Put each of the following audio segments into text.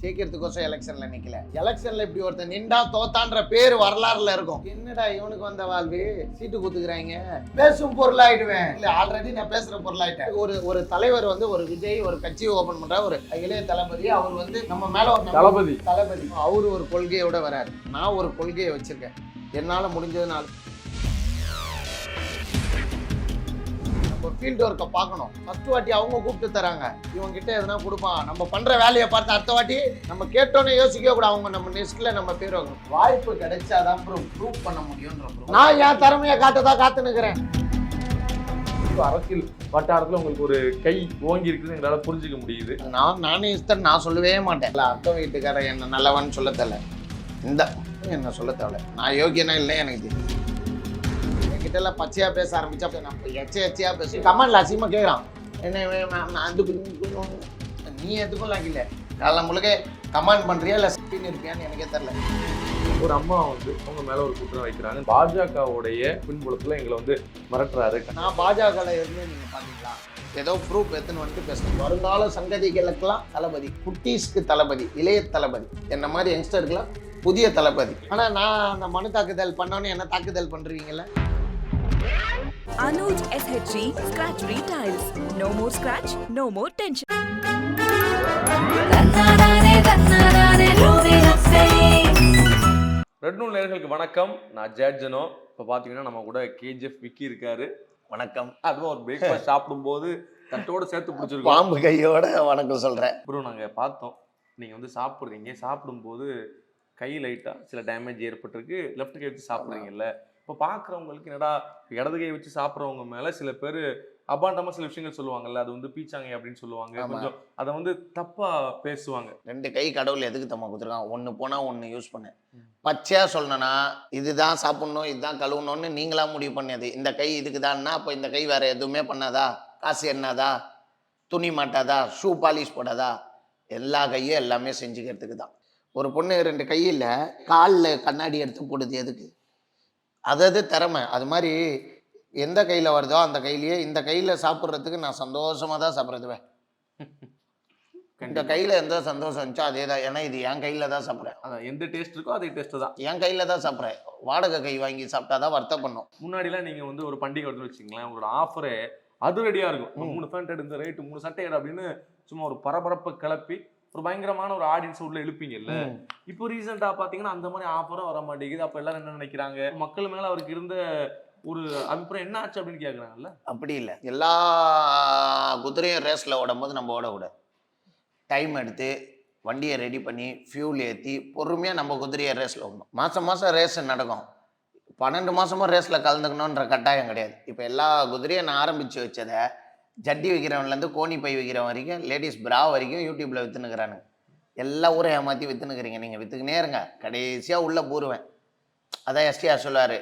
ஜெயிக்கிறதுக்கோசம் எலெக்ஷன்ல நிக்கல. எலெக்ஷன்ல இப்படி ஒருத்தன் நின்றா தோத்தான்ற பேர் வரலாறுல இருக்கும். என்னடா இவனுக்கு வந்த வாழ்வு? சீட்டு குத்துக்கிறாங்க. பேசும் பொருளாயிடுவேன். இல்ல ஆல்ரெடி நான் பேசுற பொருளாயிட்டேன். ஒரு ஒரு தலைவர் வந்து ஒரு விஜய் ஒரு கட்சி ஓபன் பண்ற ஒரு இளைய தளபதி அவர் வந்து நம்ம மேல ஒரு தளபதி. தளபதி. அவரு ஒரு கொள்கையோட வராரு. நான் ஒரு கொள்கையை வச்சிருக்கேன். என்னால முடிஞ்சது நம்ம ஃபீல்டு ஒர்க்கை பார்க்கணும். ஃபர்ஸ்ட் வாட்டி அவங்க கூப்பிட்டு தராங்க. இவங்க கிட்ட எதனா கொடுப்பான் நம்ம பண்ற வேலையை பார்த்து அடுத்த வாட்டி நம்ம கேட்டோன்னே யோசிக்க கூட அவங்க நம்ம லிஸ்ட்ல நம்ம பேர் வாய்ப்பு கிடைச்சாதான் ப்ரூவ் ப்ரூவ் பண்ண முடியும்ன்ற. நான் என் திறமையை காட்டதா காத்து நிக்கிறேன் அரசியல் வட்டாரத்துல உங்களுக்கு ஒரு கை ஓங்கி இருக்குன்னு எங்களால புரிஞ்சுக்க முடியுது. நான் நானே இஸ்தர் நான் சொல்லவே மாட்டேன். இல்ல அத்தை வீட்டுக்காரன் என்ன நல்லவன் சொல்ல தேவை இந்த என்ன சொல்ல தேவை நான் யோகியனா இல்லை எனக்கு தெரியும். எல்லாம் பச்சையா பேச ஆரம்பிச்சா அப்ப நான் எச்ச எச்சையா பேசி. கமெண்ட்ல அசிங்கமா கேட்குறான் என்ன அதுக்கு நீ எதுக்கும் இல்லை. காலைல முழுக்க கமெண்ட் பண்றியா இல்லை ஸ்பின் இருப்பியான்னு எனக்கே தெரியல. ஒரு அம்மா வந்து உங்க மேல ஒரு குற்றம் வைக்கிறாங்க. பாஜகவுடைய பின்புலத்துல எங்களை வந்து மிரட்டுறாரு. நான் பாஜகவில் இருந்து நீங்கள் பார்த்தீங்களா ஏதோ ப்ரூஃப் எடுத்துன்னு வந்துட்டு பேசணும். வருங்கால சங்கதிகளுக்கெல்லாம் தளபதி குட்டீஸ்க்கு தளபதி இளைய தளபதி. என்ன மாதிரி யங்ஸ்டருக்குலாம் புதிய தளபதி. ஆனால் நான் அந்த மனு தாக்குதல் பண்ணோன்னே என்ன தாக்குதல் பண்ணுறீங்கல்ல Anuj SHG Scratch Retiles. No more scratch, no more tension. Red நூல் நேர்களுக்கு வணக்கம். நான் ஜேட்ஜனோ இப்போ பார்த்தீங்கன்னா நம்ம கூட கேஜிஎஃப் விக்கி இருக்காரு. வணக்கம். அதுவும் ஒரு பிரேக்ஃபாஸ்ட் சாப்பிடும்போது தட்டோட சேர்த்து பிடிச்சிருக்கோம். பாம்பு கையோட வணக்கம் சொல்கிறேன் ப்ரோ நாங்கள் பார்த்தோம். நீங்கள் வந்து சாப்பிட்றீங்க சாப்பிடும்போது கை லைட்டாக சில டேமேஜ் ஏற்பட்டிருக்கு. லெஃப்ட் கை வச்சு சாப்பிட்றீங்கல்ல. இப்போ பார்க்குறவங்களுக்கு என்னடா இடது கை வச்சு சாப்பிட்றவங்க மேலே சில பேர் அபாண்டமாக சில விஷயங்கள் சொல்லுவாங்கல்ல அது வந்து பீச்சாங்க அப்படின்னு சொல்லுவாங்க. கொஞ்சம் அதை வந்து தப்பாக பேசுவாங்க. ரெண்டு கை கடவுள் எதுக்கு தம்மா கொடுத்துருக்கான் ஒன்று போனால் ஒன்று யூஸ் பண்ணு. பச்சையாக சொல்லணும்னா இதுதான் சாப்பிடணும் இதுதான் கழுவணும்னு நீங்களா முடிவு பண்ணது இந்த கை இதுக்கு தான்னா அப்போ இந்த கை வேற எதுவுமே பண்ணாதா? காசு எண்ணாதா துணி மாட்டாதா? Shoe polish போடாதா? எல்லா கையும் எல்லாமே செஞ்சுக்கிறதுக்கு தான் ஒரு பொண்ணு ரெண்டு கையில் காலில் கண்ணாடி எடுத்து போடுது எதுக்கு? அது அது திறமை. அது மாதிரி எந்த கையில் வருதோ அந்த கையிலேயே இந்த கையில் சாப்பிட்றதுக்கு நான் சந்தோஷமாக தான் சாப்பிட்றதுவேன் இந்த கையில் எந்த சந்தோஷம் இருந்துச்சோ அதே தான். ஏன்னா இது என் கையில் தான் சாப்பிட்றேன். அதான் எந்த டேஸ்ட் இருக்கோ அதே டேஸ்ட்டு தான். என் கையில் தான் சாப்பிட்றேன். வாடகை கை வாங்கி சாப்பிட்டா தான் வருத்தம் பண்ணும். முன்னாடிலாம் நீங்கள் வந்து ஒரு பண்டிகை வருதுன்னு வச்சுங்களேன் உங்களோட ஆஃபரே அது ரெடியாக இருக்கும். மூணு ஃபேண்ட் எடுத்த ரேட்டு மூணு சட்டை எடு அப்படின்னு சும்மா ஒரு பரபரப்பை கிளப்பி ஒரு பயங்கரமான ஒரு ஆடியன்ஸ் உள்ள எழுப்பீங்கல்ல இப்போ ரீசெண்டாக பார்த்தீங்கன்னா அந்த மாதிரி ஆஃபரும் வர மாட்டேங்குது அப்போ எல்லாரும் என்ன நினைக்கிறாங்க? மக்கள் மேலே அவருக்கு இருந்த ஒரு அபிப்பிராயம் என்ன ஆச்சு அப்படின்னு கேட்குறாங்கல்ல அப்படி இல்லை. எல்லா குதிரையும் ரேஸில் ஓடும்போது நம்ம ஓடக்கூடாது. டைம் எடுத்து வண்டியை ரெடி பண்ணி ஃபியூல் ஏற்றி பொறுமையாக நம்ம குதிரையை ரேஸில் ஓடணும். மாதம் மாதம் ரேஸ் நடக்கும். பன்னெண்டு மாதமும் ரேஸில் கலந்துக்கணுன்ற கட்டாயம் கிடையாது. இப்போ எல்லா குதிரையும் நான் ஆரம்பித்து வச்சதை ஜட்டி வைக்கிறவன்லேருந்து கோணி பை வைக்கிறவன் வரைக்கும் லேடிஸ் பிரா வரைக்கும் யூடியூப்பில் விற்றுனுக்குறானுங்க எல்லா ஊரை ஏமாற்றி விற்றுனுக்குறீங்க நீங்கள் விற்றுக்கினே இருங்க. கடைசியாக உள்ளே பூருவேன். அதான் எஸ்டிஆர் சொல்லுவார்.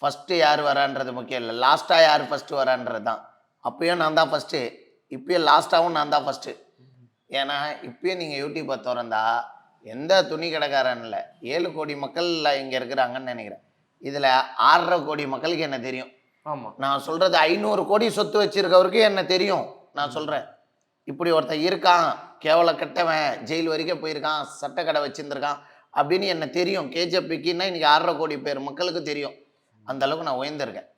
ஃபஸ்ட்டு யார் வரான்றது முக்கியம் இல்லை. லாஸ்ட்டாக யார் ஃபஸ்ட்டு வரான்றது தான். அப்பயும் நான் தான் ஃபஸ்ட்டு இப்பயும் லாஸ்ட்டாகவும் நான் தான் ஃபஸ்ட்டு ஏன்னா இப்பயும் நீங்கள் யூடியூப்பை திறந்தா எந்த துணி கடைக்காரன் இல்லை. ஏழு கோடி மக்கள் இங்கே இருக்கிறாங்கன்னு நினைக்கிறேன். இதில் ஆறரை கோடி மக்களுக்கு என்ன தெரியும்? ஆமாம் நான் சொல்கிறது ஐநூறு கோடி சொத்து வச்சிருக்கவருக்கு என்ன தெரியும்? நான் சொல்கிறேன் இப்படி ஒருத்தன் இருக்கான் கேவல கெட்டவன் ஜெயில் வரைக்கும் போயிருக்கான் சட்டக்கடை வச்சிருந்துருக்கான் அப்படின்னு என்ன தெரியும்? கேஜிஎஃபிக்குன்னா இன்னைக்கு ஆறரை கோடி பேர் மக்களுக்கு தெரியும். அந்த அளவுக்கு நான் உயர்ந்திருக்கேன்.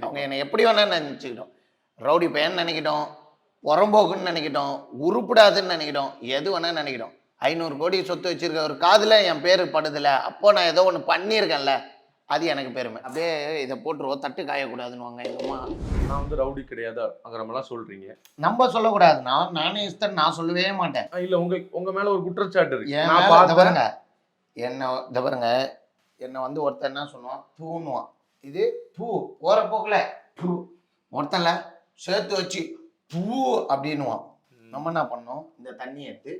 அவங்க என்னை எப்படி வேணா நினச்சிக்கிட்டோம். ரவுடி பையன் நினைக்கிட்டோம் புறம்போக்குன்னு நினைக்கிட்டோம் உருப்படாதுன்னு நினைக்கிட்டோம் எது வேணா நினைக்கிட்டோம். ஐநூறு கோடி சொத்து வச்சிருக்க ஒரு காதில் என் பேர் படுதில்ல அப்போ நான் ஏதோ ஒன்று பண்ணியிருக்கேன்ல. அது எனக்கு பெருமை. அப்படியே இதை போட்டுருவோம் தட்டு காயக்கூடாதுன்னு எங்கள் அம்மா. நான் வந்து ரவுடி கிடையாது அங்கிற மாதிரிலாம் சொல்கிறீங்க நம்ம சொல்லக்கூடாது. நான் நானே இஸ்தன் நான் சொல்லவே மாட்டேன். இல்லை உங்க உங்க மேலே ஒரு குற்றச்சாட்டு இருக்கு. என் மேல இத பாருங்க. என்ன இத பாருங்க. என்னை வந்து ஒருத்தன் என்ன சொல்லுவான்? பூன்னுவான் இது பூ போற போக்குல பூ. ஒருத்தன்ல சேர்த்து வச்சு பூ அப்படின்னுவான். நம்ம என்ன பண்ணோம் இந்த தண்ணி எடுத்து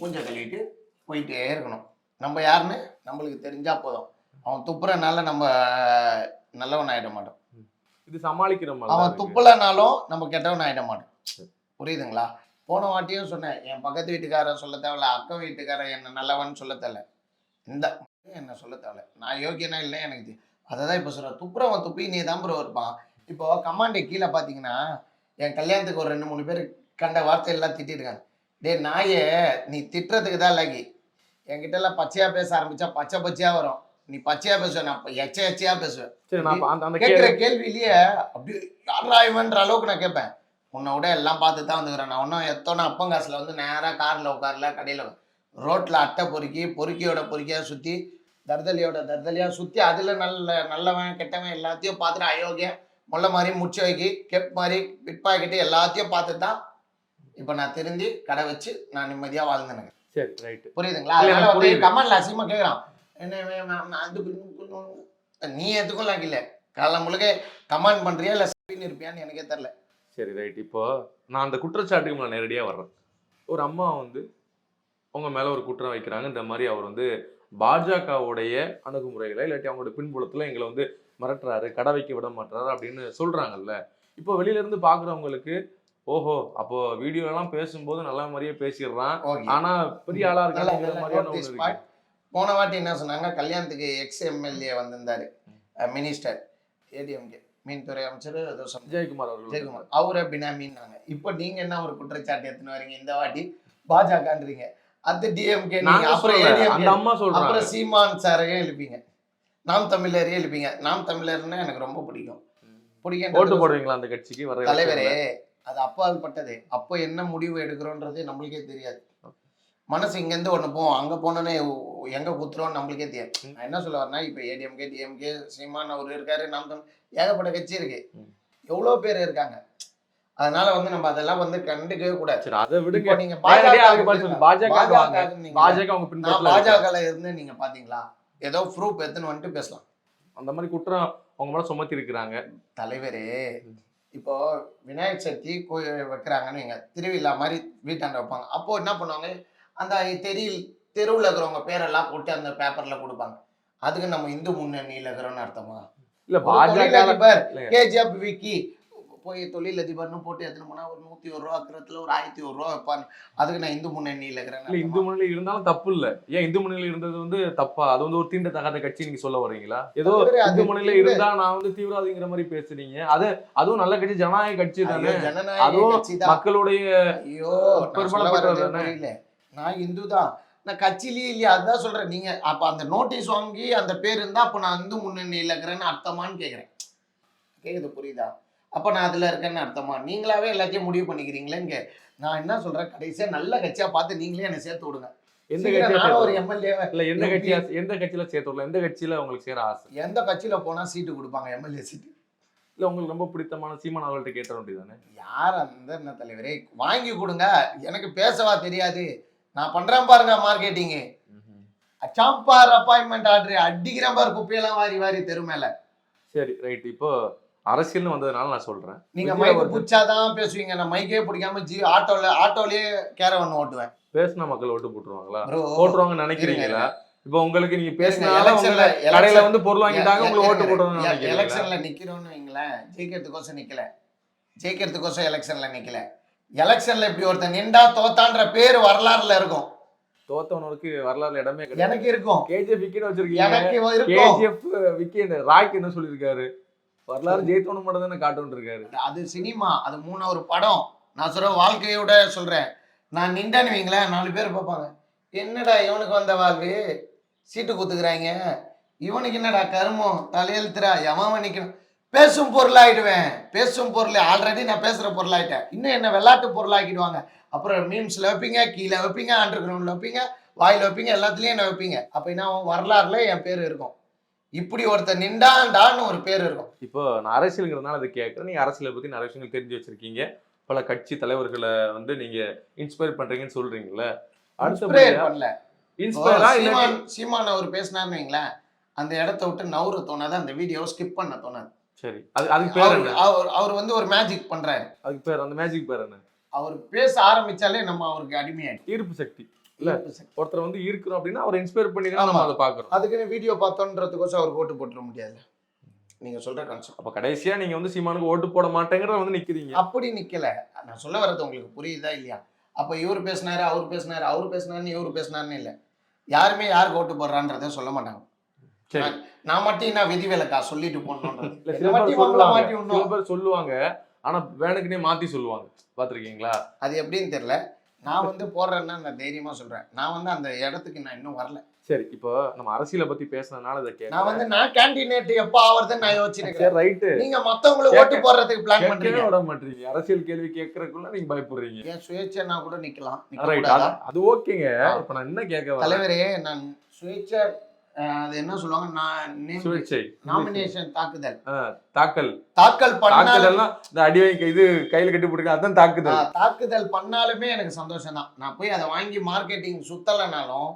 மூஞ்ச கழுவிட்டு போயிட்டே இருக்கணும். நம்ம யாருன்னு? நம்மளுக்கு தெரிஞ்சா போதும். அவன் துப்புறனால நம்ம நல்லவன் ஆயிட மாட்டோம் இது சமாளிக்கிற அவன். துப்புலனாலும் நம்ம கெட்டவன் ஆயிட மாட்டோம் புரியுதுங்களா? போன வாட்டியும் சொன்னேன் என் பக்கத்து வீட்டுக்காரன் சொல்ல தேவையில்ல அக்கம் வீட்டுக்காரன் என்ன நல்லவன் சொல்ல தேவையில்ல. இந்த என்ன சொல்ல தேவையில்ல. நான் யோகியனா இல்லை எனக்கு அதை தான் இப்போ சொல்கிறேன் துப்புரவன் துப்பி நீ தான் ப்ரோ இருப்பான். இப்போ கமாண்டே கீழே பார்த்தீங்கன்னா என் கல்யாணத்துக்கு ஒரு ரெண்டு மூணு பேர் கண்ட வார்த்தை எல்லாம் திட்டிருக்காங்க டேய் நாயே நீ திட்டுறதுக்கு தான் லாகி என்கிட்ட எல்லாம் பச்சையா பேச ஆரம்பிச்சா பச்சை பச்சையா வரும். நீ பச்சையா பேசுவ நான் எச்ச எச்சையா பேசுவேன் சரி நான் அந்த கேட்குற கேள்வி கேள்வியிலேயே அப்படி யாரா இவன்ற அளவுக்கு நான் கேட்பேன் உன்னை விட எல்லாம் பார்த்து தான் வந்துக்கிறேன். நான் ஒன்றும் எத்தோன அப்பங்காசில் வந்து நேராக காரில் உட்காரல கடையில் ரோட்டில் அட்டை பொறுக்கி பொறுக்கியோட பொறுக்கியாக சுற்றி தர்தலியோட தர்தலியாக சுற்றி அதில் நல்ல நல்லவன் கெட்டவன் எல்லாத்தையும் பார்த்துட்டு அயோக்கியம் முல்லை மாதிரி முச்சை வைக்கி கெப் மாதிரி பிட் பாக்கெட்டு எல்லாத்தையும் பார்த்துட்டு தான் இப்போ நான் திருந்தி கடை வச்சு நான் நிம்மதியாக வாழ்ந்தேனுங்க சரி ரைட்டு புரியுதுங்களா? அதனால வந்து. கமெண்ட்ல அசிங்கமா கேக்குறான். என்ன அது நீ எதுக்கும் லாக் இல்ல காலம் முழுக்க கமெண்ட் பண்றியா இல்ல சப்பின்னு இருப்பியான்னு எனக்கே தெரியல. சரி ரைட் இப்போ நான் அந்த குற்றச்சாட்டுக்கு நான் நேரடியாக வர்றேன். ஒரு அம்மா வந்து உங்க மேல ஒரு குற்றம் வைக்கிறாங்க இந்த மாதிரி அவர் வந்து பாஜகவுடைய அணுகுமுறைகளை இல்லாட்டி அவங்களோட பின்புலத்துல எங்களை வந்து மிரட்டுறாரு கடை வைக்க விட மாட்டாரு அப்படின்னு சொல்றாங்கல்ல. இப்போ வெளியில இருந்து பாக்குறவங்களுக்கு ஓஹோ அப்போ வீடியோ எல்லாம் பேசும்போது நல்ல மாதிரியே பேசிடுறான். ஓகே. ஆனா பெரிய ஆளா நல்லா போன வாட்டி என்ன சொன்னாங்க? கல்யாணத்துக்கு எக்ஸ் எம்எல்ஏ வந்திருந்தாரு. மினிஸ்டர் ஏடிஎம்கே மீன்துறை அமைச்சர் ஏதோ விஜயகுமார் அவர்கள் ஜெயக்குமார் அவரை பினாமின்னாங்க இப்போ நீங்க என்ன ஒரு குற்றச்சாட்டு எடுத்துன்னு வரீங்க? இந்த வாட்டி பாஜகன்றீங்க. அது டிஎம்கே நாங்க அப்புறம் அம்மா சொல்றாங்க. அப்புறம் சீமான் சாரையும் எழுப்பீங்க. நாம் தமிழரையும் எழுப்பீங்க. நாம் தமிழர்னா எனக்கு ரொம்ப பிடிக்கும். ஓட்டு பிடிக்கும் போடுவீங்களா அந்த கட்சிக்கு? வர தலைவரே அது அப்பால் பட்டது. அப்போ என்ன முடிவு எடுக்கிறோன்றது நம்மளுக்கே தெரியாது. மனசு இங்கேருந்து ஒன்று போவோம் அங்கே போனோன்னே எங்கே குத்துறோம் நம்மளுக்கே தெரியாது. ம். நான் என்ன சொல்ல வரேன்னா இப்போ ஏடிஎம்கே டிஎம்கே சீமான் அவர் இருக்காரு நாம் ஏகப்பட்ட கட்சி இருக்கு. எவ்வளோ பேர் இருக்காங்க? அதனால வந்து நம்ம அதெல்லாம் வந்து கண்டுக்கவே கூடாது. அதை விடுங்க. இப்போ நீங்க பாஜக. பாஜக. பாஜக இருந்து நீங்க பாத்தீங்களா? ஏதோ ப்ரூஃப் எடுத்துன்னு வந்துட்டு பேசலாம். அந்த மாதிரி குற்றம் அவங்க மேல சுமத்தி இருக்கிறாங்க. தலைவரே இப்போ விநாயகர் சதுர்த்தி கோயில் வைக்கிறாங்கன்னு வைங்க. திருவிழா மாதிரி வீட்டாண்ட வைப்பாங்க. அப்போ என்ன பண்ணுவாங்க? அந்த தெருவில் தெருவில் இருக்கிறவங்க பேரெல்லாம் போட்டு அந்த பேப்பர்ல கொடுப்பாங்க. அதுக்கு நம்ம இந்து முன்னணியில் இருக்கிறோம்னு அர்த்தமா? இல்ல பாஜக. கேஜிஎஃப் விக்கி போய் தொழிலதிபர்னு போட்டு எடுத்துன்னு போனா ஒரு நூத்தி ஒரு ரூபா இருக்கிறதுல ஒரு ஆயிரத்தி ஒரு ரூபா வைப்பாங்க. அதுக்கு நான் இந்து முன்னணியில் இல்ல இருக்கிறேன் இந்து முன்னணியில இருந்தாலும் தப்பு இல்ல. ஏன் இந்து முன்னணியில இருந்தது வந்து தப்பா? அது வந்து ஒரு தீண்ட தகாத கட்சி நீங்க சொல்ல வர்றீங்களா? ஏதோ இந்து முன்னணியில இருந்தா நான் வந்து தீவிரவாதிங்கிற மாதிரி பேசுறீங்க அது அதுவும் நல்ல கட்சி ஜனநாயக கட்சி தானே. அதுவும் மக்களுடைய ஐயோ பெரும்பாலும் நான் இந்து தான். நான் கட்சியிலேயே இல்லையா? அதுதான் சொல்றேன். நீங்க அப்ப அந்த நோட்டீஸ் வாங்கி அந்த பேர் இருந்தா அப்ப நான் இந்து முன்னணியில் இருக்கிறேன்னு அர்த்தமான்னு கேக்குறேன். கேக்குது புரியுதா? அப்ப நான் அதுல இருக்கேன்னு அர்த்தமா? நீங்களாவே எல்லாத்தையும் முடிவு பண்ணிக்கிறீங்களேன்னு கே- நான் என்ன சொல்றேன்? கடைசியா நல்ல கட்சியா பார்த்து நீங்களே என்னை சேர்த்து விடுங்க. எந்த சீக்கிரம் கட்சியா நானும் ஒரு எம்எல்ஏ இல்ல எந்த. கட்சியா எந்த கட்சியில சேர்த்து விடலாம் எந்த கட்சியில உங்களுக்கு சேர ஆசை? எந்த கட்சியில போனா சீட்டு கொடுப்பாங்க? MLA seat. இல்ல உங்களுக்கு ரொம்ப பிடித்தமான சீமான் அவர்கள்ட்ட கேட்ட வேண்டியதானே யார் அந்த என்ன தலைவரே? வாங்கி கொடுங்க. எனக்கு பேசவா தெரியாது. நான் பண்றேன் பாருங்க மார்க்கெட்டிங்கு சாம்பார் அப்பாயின்மெண்ட் ஆர்டர் அடிக்கிறேன் பாரு குப்பையெல்லாம் வாரி வாரி தெரு மேல. சரி ரைட் இப்போ அரசியல்னு வந்ததுனால நான் சொல்றேன். நீங்க அவர்கள் பிடிச்சாதான் பேசுவீங்க. நான் மைக்கே பிடிக்காம ஜி ஆட்டோல ஆட்டோலயே கேரவன் ஓட்டுவேன். பேசினா மக்கள் ஓட்டு போட்டுருவாங்களா? ப்ரோ போட்டுருவாங்கன்னு நினைக்கிறீங்களா? இப்போ உங்களுக்கு நீங்க பேசினால கடையில வந்து பொருள் வாங்கிட்டாங்க உங்களுக்கு ஓட்டு போட்டுருவாங்க நினைக்கிறீங்களா? எலெக்ஷன்ல நிக்கிறோம்னு வைங்களேன். ஜெயிக்கிறதுக்கோசம் நிக்கல. ஜெயிக்கிறதுக்கோசம் எலெக்ஷன்ல நிக்கல. எலெக்ஷன்ல இப்படி ஒருத்தன் நின்றா தோத்தான்ற பேர் வரலாறுல இருக்கும். தோத்தவனுக்கு வரலாறுல இடமே எனக்கு இருக்கும். கேஜிஎஃப் விக்கின்னு வச்சிருக்கீங்க. எனக்கு கேஜிஎஃப் விக்கி ராய்க்கு என்ன சொல்லியிருக்காரு? வரலாறு ஜெயித்தவனு மட்டும் தானே காட்டுன்னு இருக்காரு. அது சினிமா அது மூணாவது படம். நான் சொல்ற வாழ்க்கையோட சொல்றேன். நான் நின்றேன்னு வைங்களேன் நாலு பேர் பார்ப்பாங்க. என்னடா இவனுக்கு வந்த வாழ்வு? சீட்டு குத்துக்கிறாங்க. இவனுக்கு என்னடா கருமம்? தலையெழுத்துறா? எவன் நிக்கணும்? பேசும் பொருளாயிடுவேன். பேசும் பொருள் ஆல்ரெடி நான் பேசுற பொருளாயிட்டேன். இன்னும் என்ன விளையாட்டு பொருளாக்கிடுவாங்க. அப்புறம் மீம்ஸ்ல வைப்பீங்க கீழே வைப்பீங்க அண்டர் கிரவுண்ட்ல வைப்பீங்க வாயில வைப்பீங்க எல்லாத்துலயும் என்ன வைப்பீங்க. அப்ப என்ன ஆகும்? வரலாறுல என் பேர் இருக்கும். இப்படி ஒருத்தர் நின்றாண்டான்னு ஒரு பேர் இருக்கும். இப்போ நான் அரசியலுங்கிறதுனால அதை கேட்குறேன் நீங்க அரசியலை பத்தி நிறைய விஷயங்கள் தெரிஞ்சு வச்சிருக்கீங்க. பல கட்சி தலைவர்களை வந்து நீங்க இன்ஸ்பயர் பண்றீங்கன்னு சொல்றீங்கல்ல. Inspire அடுத்த பண்ணல. இன்ஸ்பயரா சீமான் சீமான் அவர் பேசினார்னு வைங்களேன். அந்த இடத்த விட்டு நவுற தோணாது அந்த வீடியோவை ஸ்கிப் பண்ண தோணாது. சரி. அது அதுக்கு பேர் அவர் என்ன? அவர் அவர் வந்து ஒரு மேஜிக் பண்றாரு. அதுக்கு பேர் அந்த மேஜிக் பேர் என்ன? அவர் பேச ஆரம்பிச்சாலே நம்ம அவருக்கு அடிமையாயிடும். ஈர்ப்பு சக்தி. இல்ல. ஒருத்தர் வந்து ஈர்க்கிறோம் அப்படின்னா அவரை இன்ஸ்பயர் பண்ணி தான். நம்ம அதை பாக்குறோம் அதுக்குன்னு வீடியோ பார்த்தோன்றதுக்கோசம் அவருக்கு ஓட்டு போட்டுற முடியாது நீங்க சொல்ற கான்செப்ட் அப்ப கடைசியா நீங்க வந்து சீமானுக்கு ஓட்டு போட மாட்டேங்கிறத வந்து நிக்கிறீங்க. அப்படி நிக்கல. நான் சொல்ல வர்றது உங்களுக்கு புரியுதா இல்லையா? அப்ப இவர் பேசினாரு அவர் பேசினாரு அவர் பேசினாருன்னு இவர் பேசினாருன்னு இல்ல. யாருமே யாருக்கு ஓட்டு போடுறான்றதை சொல்ல மாட்டாங்க. சரி. நான் மட்டும் நான் விதி விலக்கா? சொல்லிட்டு இவங்கள சொல்லுவாங்க. ஆனா வேணுக்குனே மாத்தி சொல்லுவாங்க. பாத்திருக்கீங்களா? அது எப்படின்னு தெரியல. நான் வந்து போடுறேன்னா நான் தைரியமா சொல்றேன். நான் வந்து அந்த இடத்துக்கு நான் இன்னும் வரல. சரி இப்போ நம்ம அரசியலை பத்தி பேசுனதுனால இதை நான் வந்து நான் கேண்டிடேட் எப்போ ஆவறதுன்னு நான் சரி யோசிச்சிருக்கேன் ரைட்டு. நீங்க மத்தவங்களுக்கு ஓட்டு போடுறதுக்கு பிளான் பண்றீங்க. விட மாட்டீங்க. அரசியல் கேள்வி கேட்கறதுக்குள்ள நீங்க பயப்படுறீங்க. ஏன் சுயேட்சைனா கூட நிக்கலாம். நிக்க ரைட்? அது ஓகேங்க. இப்ப நான் என்ன கேட்க தலைவரே நான் சுயேட்சை அது என்ன சொல்லுவாங்க? நான் சுழற்சை. நாமினேஷன் தாக்குதல். தாக்கல். தாக்கல் பண்ணாலும் இந்த அடி இது கையில கட்டி போட்டுருக்க அதான் தாக்குதல். தாக்குதல் பண்ணாலுமே எனக்கு சந்தோஷம் தான் நான் போய் அதை வாங்கி மார்க்கெட்டிங் சுத்தலைனாலும்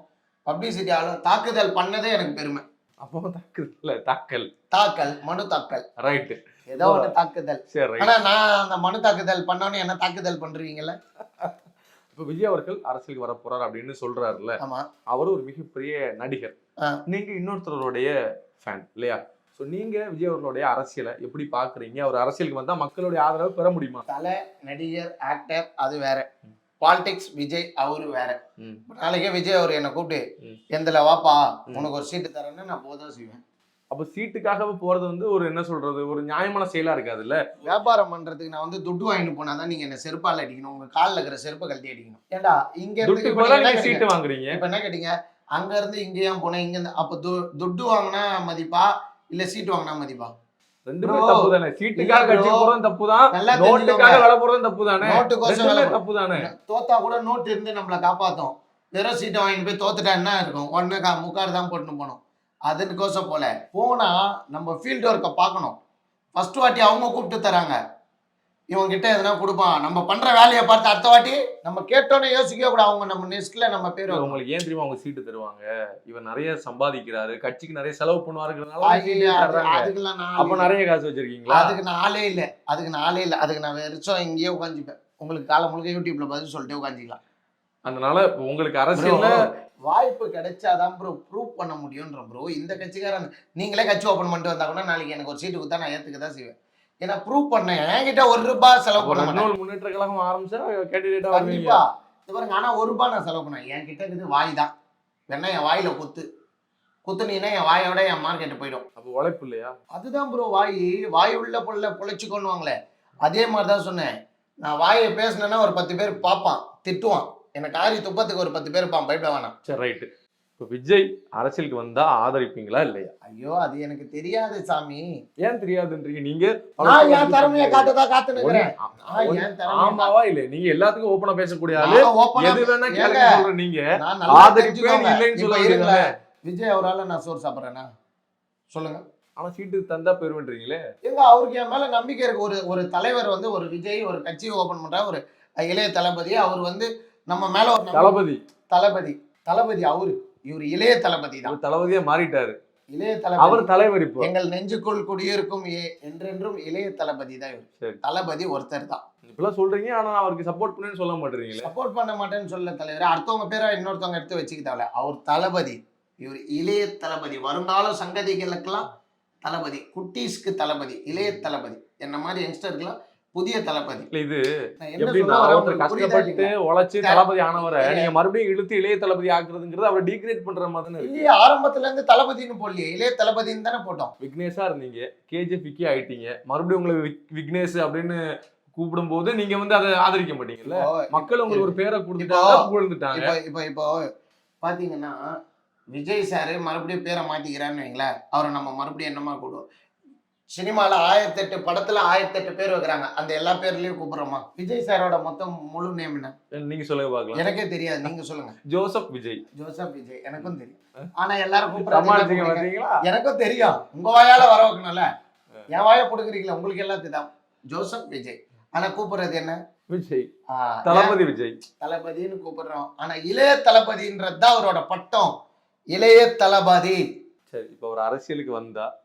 பப்ளிசிட்டி ஆளும் தாக்குதல் பண்ணதே எனக்கு பெருமை. அப்போ தாக்குதல் இல்ல தாக்கல். தாக்கல் மனு தாக்கல். ரைட் ஏதோ ஒன்று தாக்குதல். சரி ஆனா நான் அந்த மனு தாக்குதல் பண்ணோன்னு என்ன தாக்குதல் பண்றீங்கல்ல? இப்ப விஜய் அவர்கள் அரசியலுக்கு வர போறார் அப்படின்னு சொல்றாருல்ல. ஆமா. அவர் ஒரு மிகப்பெரிய நடிகர். நீங்க இன்னொருத்தருடைய ஃபேன் இல்லையா? சோ நீங்க விஜய் அவர்களுடைய அரசியலை எப்படி பாக்குறீங்க அவர் அரசியலுக்கு வந்தா மக்களுடைய ஆதரவு பெற முடியுமா? தலை நடிகர் ஆக்டர் அது வேற. பாலிடிக்ஸ் விஜய் அவரு வேற. நாளைக்கே விஜய் அவர் என்னை கூப்பிட்டு. எந்தில் வாப்பா. உனக்கு ஒரு சீட்டு தரேன்னு நான் போதான் செய்வேன். அப்ப சீட்டுக்காக போறது வந்து ஒரு என்ன சொல்றது? ஒரு நியாயமான செயலா இருக்காதுல்ல? வியாபாரம் பண்றதுக்கு நான் வந்து துட்டு வாங்கிட்டு போனாதான் நீங்க என்ன செருப்பால் அடிக்கணும்? உங்க காலில் இருக்கிற செருப்பை கழட்டி அடிக்கணும். ஏண்டா இங்க? சீட்டு வாங்குறீங்க? இப்ப என்ன கேட்டீங்க? அங்க இருந்து இங்க ஏன் போனேன். இங்க இருந்து அப்ப து- துட்டு வாங்கினா மதிப்பா? இல்ல சீட்டு வாங்கினா மதிப்பா? ரெண்டுமே. தப்பு தானே. சீட்டுக்காக கட்சி. போறதும் தப்பு தான். நல்லா நோட்டுக்காக தெரிஞ்சுக்கோங்க. வேலை போறதும் தப்பு தானே. நோட்டுக்கோசம் வேலை தப்பு தானே. தோத்தா கூட நோட்டு இருந்து நம்மள காப்பாத்தும். வெறும் சீட்டை வாங்கிட்டு போய் தோத்துட்டா என்ன இருக்கும்? ஒண்ணு கா முக்காடு தான் போட்டுன்னு போனோம் அதுக்கோசம் போல. போனா நம்ம ஃபீல்டு ஒர்க்கை பார்க்கணும். ஃபர்ஸ்ட் வாட்டி அவங்க கூப்பிட்டு தராங்க. இவங்க கிட்ட எதனா கொடுப்பான் நம்ம பண்ற வேலையை பார்த்து அடுத்த வாட்டி நம்ம கேட்டோன்னே யோசிக்கவே கூட அவங்க நம்ம நெஸ்ட்ல நம்ம பேர். உங்களுக்கு ஏன் தெரியுமா அவங்க சீட்டு தருவாங்க? இவர் நிறைய சம்பாதிக்கிறாரு. கட்சிக்கு நிறைய செலவு பண்ணுவாருங்கிறதுனால அப்ப நிறைய காசு வச்சிருக்கீங்களா? அதுக்கு நான் ஆளே இல்லை. அதுக்கு நான் ஆளே இல்லை. அதுக்கு நான் வெறிச்சோம் இங்கேயே உட்காந்துப்பேன் உங்களுக்கு காலம் முழுக்க யூடியூப்ல பதில் சொல்லிட்டே உட்காந்துக்கலாம் அதனால உங்களுக்கு அரசியல்ல வாய்ப்பு கிடைச்சாதான் ப்ரோ ப்ரூவ் பண்ண முடியும்ன்ற ப்ரோ. இந்த கட்சிக்காரன் நீங்களே கட்சி ஓப்பன் பண்ணிட்டு வந்தா கூட நாளைக்கு எனக்கு ஒரு சீட்டு கொடுத்தா நான் ஏத்துக்க தான் செய்வேன். ஏன்னா ப்ரூவ் பண்ணேன். என்கிட்ட ஒரு ரூபாய் செலவு பண்ண முன்னேற்ற கழகம் ஆரம்பிச்சா கேண்டிடேட்டா கண்டிப்பா. இது பாருங்க ஆனா ஒரு ரூபாய் நான் செலவு பண்ணேன். என்கிட்ட இருக்குது வாய் தான் வேணா என் வாயில குத்து. குத்துனீங்கன்னா என் வாயோட என் மார்க்கெட்டு போயிடும். அப்ப உழைப்பு இல்லையா? அதுதான் ப்ரோ வாய். வாய் உள்ள பொருளை பொழைச்சிக்கொண்டுவாங்களே அதே மாதிரி தான் சொன்னேன். நான் வாயை பேசினேன்னா ஒரு பத்து பேர் பார்ப்பான். திட்டுவான். எனக்கு ஆரி துப்பத்துக்கு ஒரு பத்து பேர் இருப்பான். பயப்பட வேணாம். சரி ரைட்டு இப்ப விஜய் அரசியலுக்கு வந்தா ஆதரிப்பீங்களா இல்லையா? ஐயோ அது எனக்கு தெரியாது சாமி. ஏன் தெரியாதுன்றீங்க? நீங்க நான் என் திறமையை. காட்டதா காத்து நிக்கிறேன் ஆமாவா இல்ல நீங்க எல்லாத்துக்கும் ஓப்பனா பேசக்கூடிய ஆளு. எது வேணா கேளுங்க சொல்ற நீங்க. நான் நல்லா ஆதரிப்பே தெரிஞ்சுக்கோங்க. இல்லைன்னு சொல்ல? விஜய் அவரால நான் சோறு சாப்பிட்றேனா? சொல்லுங்க. ஆனா சீட்டு தந்தா பெருமைன்றீங்களே எங்க அவருக்கு என் மேல நம்பிக்கை இருக்கு. ஒரு ஒரு தலைவர் வந்து ஒரு விஜய் ஒரு கட்சியை ஓபன் பண்றா ஒரு இளைய தளபதி. அவர் வந்து நம்ம மேல ஒரு தளபதி. தளபதி. தளபதி அவரு. இவர் இளைய தளபதி தான் அவர் தளபதியா மாறிட்டாரு. இளைய அவர் தளபதி தலைவர் இப்போ எங்கள் நெஞ்சுக்குள் குடியிருக்கும் ஏ- என்றென்றும் இளைய தளபதி தான் இவர். தளபதி ஒருத்தர் தான். இப்பெல்லாம் சொல்றீங்க ஆனா அவருக்கு சப்போர்ட் பண்ணுன்னு சொல்ல மாட்டேறீங்களே? சப்போர்ட் பண்ண மாட்டேன்னு சொல்ல தலைவர். அடுத்தவங்க பேரை இன்னொருத்தவங்க எடுத்து வச்சுக்க தேவையில்ல அவர் தளபதி. இவர் இளைய தளபதி. வருங்கால சங்கதிகளுக்கெல்லாம் தளபதி. குட்டீஸ்க்கு தளபதி. இளைய தளபதி. என்ன மாதிரி யங்ஸ்டருக்குலாம் புதிய தளபதி. இல்ல இது எப்படின்னா ஒருத்தர் கஷ்டப்பட்டு? உழைச்சு. தளபதி ஆனவரை. நீங்க மறுபடியும் இழுத்து இளைய தளபதி ஆக்குறதுங்கிறது அவரை டீக்ரேட் பண்ற மாதிரி இல்லையே ஆரம்பத்துல இருந்து தளபதின்னு போடலையே இளைய தளபதின்னு தானே போட்டோம். விக்னேஷா இருந்தீங்க. கேஜிஎஃப் விக்கி ஆயிட்டீங்க. மறுபடியும் உங்களை விக்- விக்னேஷ் அப்படின்னு கூப்பிடும்போது நீங்க வந்து அதை ஆதரிக்க மாட்டீங்கல்ல? மக்கள் உங்களுக்கு ஒரு பேரை கொடுத்துட்டாங்க புகழ்ந்துட்டாங்க. இப்போ இப்போ இப்போ பாத்தீங்கன்னா விஜய் சார் மறுபடியும் பேரை மாத்திக்கிறான்னு வைங்களேன். அவரை நம்ம மறுபடியும் என்னமா கூடுவோம்? சினிமால ஆயிரத்தெட்டு படத்துல ஆயிரத்தெட்டு பேர் வைக்கிறாங்க. அந்த எல்லா பேர்லயும் கூப்பிடுறோமா? விஜய் சாரோட மொத்தம் முழு நேம் என்ன? நீங்க சொல்லுங்க பாக்கலாம் எனக்கே தெரியாது. நீங்க சொல்லுங்க. ஜோசப் விஜய். ஜோசப் விஜய். எனக்கும் தெரியும். ஆனா எல்லாரும் கூப்பிடுறாங்க? எனக்கும் தெரியும். உங்க வாயால வர வைக்கணும்ல? என் வாயை கொடுக்குறீங்களா உங்களுக்கு எல்லாம் தெரியும். ஜோசப் விஜய். ஆனா கூப்பிடுறது என்ன? விஜய். தளபதி விஜய். தளபதின்னு கூப்பிடுறோம். ஆனா இளைய தளபதின்றது தான் அவரோட பட்டம். இளைய தளபதி. சரி இப்போ ஒரு அரசியலுக்கு வந்தா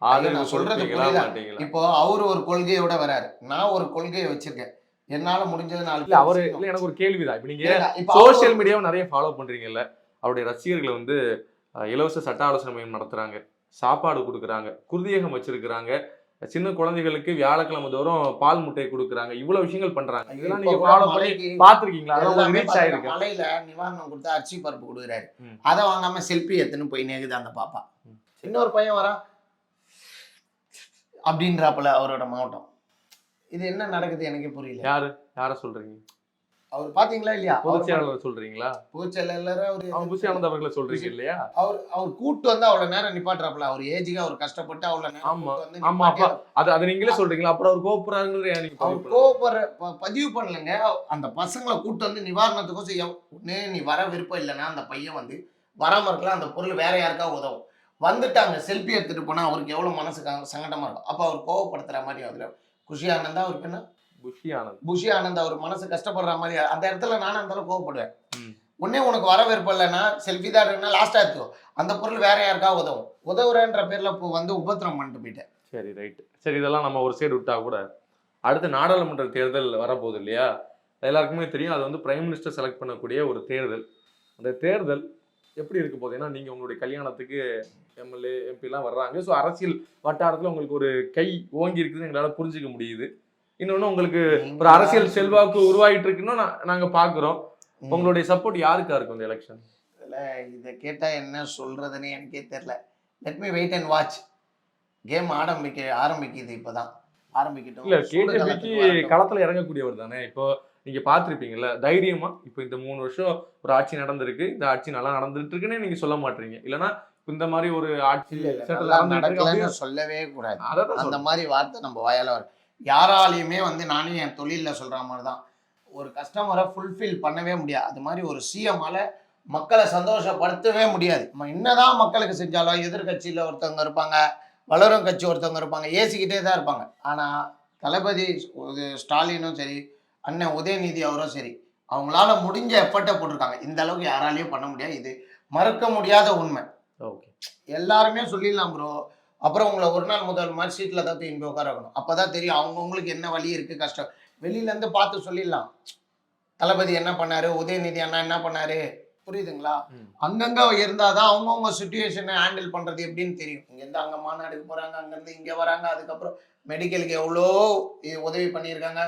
நான் சொல்றது புரியுதா? இப்போ அவரு ஒரு கொள்கையோட வராரு. நான் ஒரு கொள்கையை வச்சிருக்கேன். என்னால முடிஞ்சது நாலு இல்ல அவரு இல்ல எனக்கு ஒரு கேள்விதான். இப்ப நீங்க சோசியல் மீடியாவை நிறைய ஃபாலோ பண்றீங்கல்ல. அவருடைய ரசிகர்களை வந்து இலவச சட்ட ஆலோசனை மையம் நடத்துறாங்க. சாப்பாடு கொடுக்குறாங்க. குருதியகம் வச்சிருக்கிறாங்க. சின்ன குழந்தைகளுக்கு வியாழக்கிழமை தோறும் பால் முட்டை கொடுக்குறாங்க. இவ்வளவு விஷயங்கள் பண்றாங்க. இதெல்லாம் நீங்க ஃபாலோ பண்ணி பாத்திருக்கீங்களா அதெல்லாம் ரீச் ஆயிருக்கு? மலையில நிவாரணம் கொடுத்து அரிசி பருப்பு கொடுக்குறாரு. அதை வாங்காம செல்ஃபி எடுத்துன்னு போய் நேகுது அந்த பாப்பா. இன்னொரு பையன் வரான். அப்படின்றாப்புல அவரோட மாவட்டம். இது என்ன நடக்குது எனக்கே புரியல. யாரு? யார சொல்றீங்க? அவர் பாத்தீங்களா இல்லையா? பொதுச் செயலாளர் சொல்றீங்களா? பூச்செல்லர் அவரு அவன் புஷி ஆனந்த் அவர்களை சொல்றீங்க இல்லையா? அவர் அவர் கூட்டு வந்து அவ்வளவு நேரம் நிப்பாட்டுறாப்ல அவர் ஏஜுக்கு அவர் கஷ்டப்பட்டு அவ்வளவு நேரம் ஆமா. ஆமா அப்பா அது அது நீங்களே சொல்றீங்களா? அப்புறம் அவர் நீங்க அவர்? கோபப்படுற பதிவு பண்ணலங்க. அந்த பசங்களை கூட்டு வந்து நிவாரணத்துக்கோசம் எவ்- ஒண்ணு நீ வர விருப்பம் இல்லைன்னா அந்த பையன் வந்து வராம இருக்கலாம். அந்த பொருள் வேற யாருக்கா உதவும். வந்துட்டாங்க. செல்ஃபி எடுத்துட்டு போனா அவருக்கு எவ்வளவு மனசு க- சங்கடமா இருக்கும். அப்ப அவர் கோவப்படுத்துற மாதிரி அதுல குஷி ஆனந்தா அவருக்கு என்ன? புஷி ஆனந்த். புஷி ஆனந்த் அவர் மனசு கஷ்டப்படுற மாதிரி அந்த இடத்துல நானும் அந்த அளவுக்கு கோவப்படுவேன். ம். உடனே உனக்கு வர விருப்பம் இல்லைன்னா செல்ஃபி தான் இருக்குன்னா லாஸ்டா எடுத்துக்கோ. அந்த பொருள் வேற யாருக்கா உதவும். உதவுறேன்ற பேர்ல இப்போ வந்து உபத்திரம் பண்ணிட்டு போயிட்டேன். சரி ரைட் சரி இதெல்லாம் நம்ம ஒரு சைடு விட்டா கூட அடுத்து நாடாளுமன்ற தேர்தல் வரப்போகுது இல்லையா? எல்லாருக்குமே தெரியும். அது வந்து பிரைம் மினிஸ்டர் செலக்ட் பண்ணக்கூடிய ஒரு தேர்தல். அந்த தேர்தல் எப்படி இருக்க போகுது? ஏன்னா நீங்க உங்களுடைய கல்யாணத்துக்கு எம்எல்ஏ எம்பிலாம் வர்றாங்க. ஸோ அரசியல் வட்டாரத்தில் உங்களுக்கு ஒரு கை ஓங்கி இருக்குதுன்னு எங்களால் புரிஞ்சுக்க முடியுது. இன்னொன்று உங்களுக்கு ஒரு அரசியல் செல்வாக்கு உருவாகிட்டு இருக்குன்னு நான் நாங்க பாக்குறோம். ம். உங்களுடைய சப்போர்ட் யாருக்கா இருக்கும் இந்த எலெக்ஷன் இல்ல இதை கேட்டா என்ன சொல்றதுன்னு எனக்கே தெரியல. Let me wait and watch game ஆரம்பிக்க ஆரம்பிக்குது இப்பதான். ஆரம்பிக்கட்டும். இல்ல கேஜேபிக்கு. களத்துல இறங்கக்கூடியவர் தானே? இப்போ நீங்க பாத்திருப்பீங்கல்ல தைரியமா இப்போ இந்த மூணு வருஷம் ஒரு ஆட்சி நடந்திருக்கு. இந்த ஆட்சி நல்லா நடந்துட்டு இருக்குன்னு நீங்க சொல்ல மாட்டீங்க. இல்லனா இந்த மாதிரி ஒரு ஆட்சி நடக்கலைன்னு சொல்லவே கூடாது. அந்த. மாதிரி வார்த்தை நம்ம வாயால வரும். யாராலையுமே வந்து நானும் என் தொழிலில் சொல்ற மாதிரி தான். ஒரு கஸ்டமரை ஃபுல்ஃபில் பண்ணவே முடியாது. அது மாதிரி ஒரு சிஎம்மால மக்களை சந்தோஷப்படுத்தவே முடியாது. நம்ம என்னதான் மக்களுக்கு செஞ்சாலும் எதிர்கட்சியில் ஒருத்தவங்க இருப்பாங்க வளரும் கட்சி ஒருத்தவங்க இருப்பாங்க ஏசிக்கிட்டே தான் இருப்பாங்க. ஆனால் தளபதி ஸ்டாலினும் சரி அண்ணன் உதயநிதி அவரும் சரி. அவங்களால முடிஞ்ச எஃபர்ட்டை போட்டிருக்காங்க. இந்த அளவுக்கு யாராலையும் பண்ண முடியாது. இது மறக்க முடியாத உண்மை. ஓகே. எல்லாருமே சொல்லிடலாம் ப்ரோ அப்புறம் உங்களை ஒரு நாள் முதல் மாதிரி சீட்டில் தான் தூக்கி உட்கார வைக்கணும். அப்பதான் தெரியும் அவங்கவுங்களுக்கு என்ன வழி இருக்கு கஷ்டம். வெளியில இருந்து பார்த்து சொல்லிடலாம். தளபதி என்ன பண்ணாரு? உதயநிதி அண்ணா என்ன பண்ணாரு? புரியுதுங்களா. அங்கங்க இருந்தாதான் அவங்கவுங்க சுச்சுவேஷனை ஹேண்டில் பண்றது எப்படின்னு தெரியும். இங்கேருந்து அங்க மாநாடுக்கு போறாங்க அங்கேருந்து இங்க வராங்க அதுக்கப்புறம் மெடிக்கலுக்கு எவ்வளோ உதவி பண்ணியிருக்காங்க.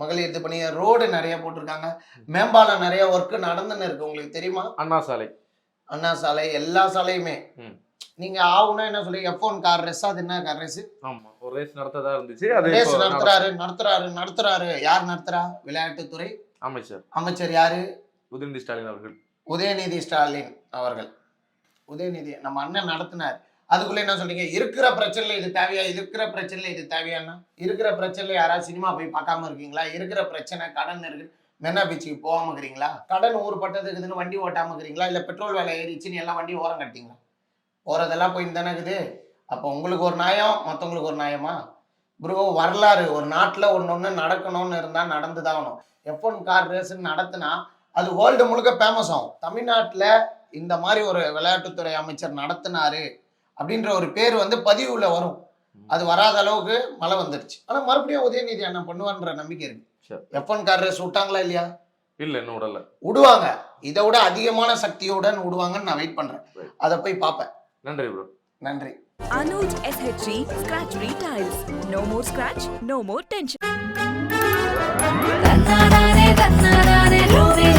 மகளிர் இது பண்ணி ரோடு நிறைய போட்டிருக்காங்க. மேம்பாலம் நிறைய ஒர்க் நடந்துன்னு இருக்கு. உங்களுக்கு தெரியுமா? அண்ணா சாலை. அண்ணா சாலை எல்லா சாலையுமே. நீங்க ஆகுனா என்ன சொல்லி எஃப் ஒன் கார் ரெஸ் அது என்ன கார் ரெஸ் ஆமா ஒரு ரேஸ் நடத்ததா இருந்துச்சு. அது ரேஸ் நடத்துறாரு நடத்துறாரு நடத்துறாரு. யார் நடத்துறா? விளையாட்டுத்துறை. அமைச்சர். அமைச்சர் யாரு? உதயநிதி ஸ்டாலின் அவர்கள். உதயநிதி ஸ்டாலின் அவர்கள். உதயநிதி நம்ம அண்ணன் நடத்தினார். அதுக்குள்ள என்ன சொல்றீங்க? இருக்கிற பிரச்சனைல இது தேவையா? இருக்கிற பிரச்சனைல இது தேவையான்னா இருக்கிற பிரச்சனைல யாராவது சினிமா போய் பார்க்காம இருக்கீங்களா? இருக்கிற பிரச்சனை கடன் இருக்கு. மென்னா பீச்சுக்கு போகாம இருக்கிறீங்களா? கடன் ஊர்பட்டது இருக்குதுன்னு வண்டி ஓட்டாம இருக்கிறீங்களா? இல்ல பெட்ரோல் விலை ஏறிச்சுன்னு எல்லாம் வண்டி ஓரம் கட்டிங்களா? போறதெல்லாம் போய் தானே இருக்குது. அப்போ உங்களுக்கு ஒரு நியாயம் மற்றவங்களுக்கு ஒரு நியாயமா? ப்ரோ வரலாறு. ஒரு நாட்டில் ஒன்று ஒன்று நடக்கணும்னு இருந்தால் நடந்து தான் ஆகணும் எஃப் ஒன் கார் ரேஸ்ன்னு நடத்தினா அது வேர்ல்டு முழுக்க ஃபேமஸ் ஆகும். தமிழ்நாட்டில் இந்த மாதிரி ஒரு விளையாட்டுத்துறை அமைச்சர் நடத்தினாரு. அப்படின்ற ஒரு பேர் வந்து பதிவுல வரும். அது வராத அளவுக்கு மழை வந்துருச்சு. ஆனால் மறுபடியும் உதயநிதி அண்ணன் பண்ணுவான்ற நம்பிக்கை இருக்கு. சரி. எஃப் ஒன் கார் ரேஸ் விட்டாங்களா இல்லையா? இல்ல இன்னும் விடல. விடுவாங்க. இதை விட அதிகமான சக்தியுடன் விடுவாங்கன்னு நான் வெயிட் பண்றேன். அதை போய் பார்ப்பேன். நன்றி ப்ரோ நன்றி. Anuj SHG Scratch Retiles. No more scratch, no more tension. தன்னானே தன்னானே லோவே